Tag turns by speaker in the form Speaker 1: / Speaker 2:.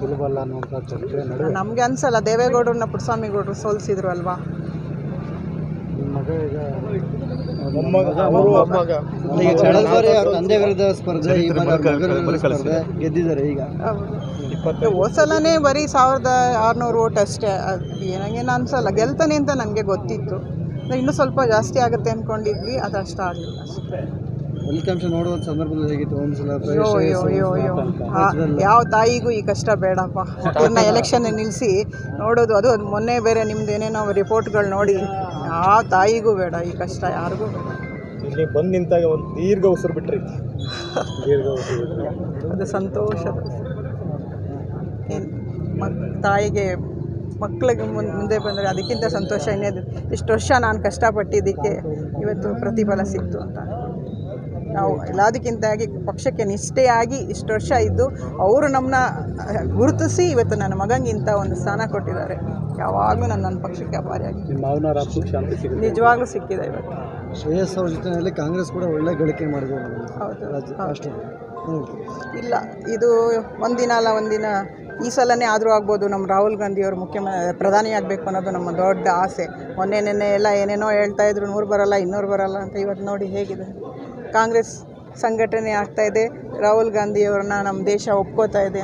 Speaker 1: ಸುಲಭ ಅಲ್ಲ ಅನ್ನುವಂಥ ಚರ್ಚೆ ನಡುವೆ.
Speaker 2: ನಮಗೆ ಅನ್ಸಲ್ಲ ದೇವೇಗೌಡರನ್ನ ಪುಟ್ಟಸ್ವಾಮಿ ಗೌಡರು ಸೋಲಿಸಿದ್ರು ಅಲ್ವಾ
Speaker 1: ನಿಮ್ಮ ಮಗ ಈಗ
Speaker 3: ಈಗ ಕಳೆದ ಬಾರಿ ತಂದೆ ವಿರುದ್ಧ ಸ್ಪರ್ಧೆ ಗೆದ್ದಿದ್ದಾರೆ ಈಗ.
Speaker 2: ಬರೀ ಸಾವಿರದ ಆರುನೂರು ಓಟ್ ಅಷ್ಟೇ. ಅದು ಏನಾಗೇನು ಅನ್ಸಲ್ಲ ಗೆಲ್ತಾನೆ ಅಂತ ನನಗೆ ಗೊತ್ತಿತ್ತು. ಇನ್ನೂ ಸ್ವಲ್ಪ ಜಾಸ್ತಿ ಆಗುತ್ತೆ ಅಂದ್ಕೊಂಡಿದ್ವಿ ಅದು ಅಷ್ಟು ಆಗಲಿಲ್ಲ ಅಷ್ಟೇ.
Speaker 3: ಫಲಿತಾಂಶ ನೋಡುವ ಸಂದರ್ಭದಲ್ಲಿ ಹೇಗಿತ್ತು? ಒಂದ್ಸಲ
Speaker 2: ಅಯ್ಯೋ ಅಯ್ಯೋ ಅಯ್ಯೋ ಅಯ್ಯೋ. ಆ, ಯಾವ ತಾಯಿಗೂ ಈ ಕಷ್ಟ ಬೇಡಪ್ಪ. ಇನ್ನ ಎಲೆಕ್ಷನ್ ನಿಲ್ಲಿಸಿ ನೋಡೋದು ಅದು ಅದು ಮೊನ್ನೆ ಬೇರೆ ನಿಮ್ದು ಏನೇನೋ ರಿಪೋರ್ಟ್ಗಳು ನೋಡಿ. ಯಾವ ತಾಯಿಗೂ ಬೇಡ ಈ ಕಷ್ಟ ಯಾರಿಗೂ ಬೇಡ.
Speaker 1: ಇಲ್ಲಿ ಬಂದು ನಿಂತಾಗ ಒಂದು ದೀರ್ಘ ಉಸಿರು ಬಿಟ್ರಿ. ದೀರ್ಘ ಉಸಿರು
Speaker 2: ಅದು ಸಂತೋಷ. ಏನು ಮಕ್ ತಾಯಿಗೆ ಮಕ್ಕಳಿಗೆ ಮುನ್- ಮುಂದೆ ಬಂದರೆ ಅದಕ್ಕಿಂತ ಸಂತೋಷ ಇನ್ನೇ ಇಷ್ಟು ವರ್ಷ ನಾನು ಕಷ್ಟಪಟ್ಟಿದ್ದಕ್ಕೆ ಇವತ್ತು ಪ್ರತಿಫಲ ಸಿಕ್ತು ಅಂತ. ನಾವು ಎಲ್ಲದಕ್ಕಿಂತಾಗಿ ಪಕ್ಷಕ್ಕೆ ನಿಷ್ಠೆಯಾಗಿ ಇಷ್ಟು ವರ್ಷ ಇದ್ದು ಅವರು ನಮ್ಮನ್ನ ಗುರುತಿಸಿ ಇವತ್ತು ನನ್ನ ಮಗಂಗೆ ಇಂಥ ಒಂದು ಸ್ಥಾನ ಕೊಟ್ಟಿದ್ದಾರೆ. ಯಾವಾಗಲೂ ನಾನು ನನ್ನ ಪಕ್ಷಕ್ಕೆ ಅಪಾರಿಯಾಗಿ. ನಿಜವಾಗ್ಲೂ ಸಿಕ್ಕಿದೆ ಇವತ್ತು.
Speaker 3: ಶ್ರೇಯಸ್ ಅವ್ರ ಜೊತೆಯಲ್ಲಿ ಕಾಂಗ್ರೆಸ್ ಕೂಡ ಒಳ್ಳೆ ಗಳಿಕೆ ಮಾಡಿದೆ
Speaker 2: ಹೌದು. ಇಲ್ಲ ಇದು ಒಂದಿನ ಅಲ್ಲ ಒಂದಿನ ಈ ಸಲನೇ ಆದರೂ ಆಗ್ಬೋದು ನಮ್ಮ ರಾಹುಲ್ ಗಾಂಧಿ ಅವರು ಮುಖ್ಯಮ ಪ್ರಧಾನಿ ಆಗಬೇಕು ಅನ್ನೋದು ನಮ್ಮ ದೊಡ್ಡ ಆಸೆ. ಮೊನ್ನೆ ನೆನ್ನೆ ಎಲ್ಲ ಏನೇನೋ ಹೇಳ್ತಾ ಇದ್ರು ನೂರು ಬರಲ್ಲ ಇನ್ನೂರು ಬರಲ್ಲ ಅಂತ ಇವತ್ತು ನೋಡಿ ಹೇಗಿದೆ. ಕಾಂಗ್ರೆಸ್ ಸಂಘಟನೆ ಆಗ್ತಾ ಇದೆ. ರಾಹುಲ್ ಗಾಂಧಿಯವ್ರನ್ನ ನಮ್ಮ ದೇಶ ಒಪ್ಕೋತಾ ಇದೆ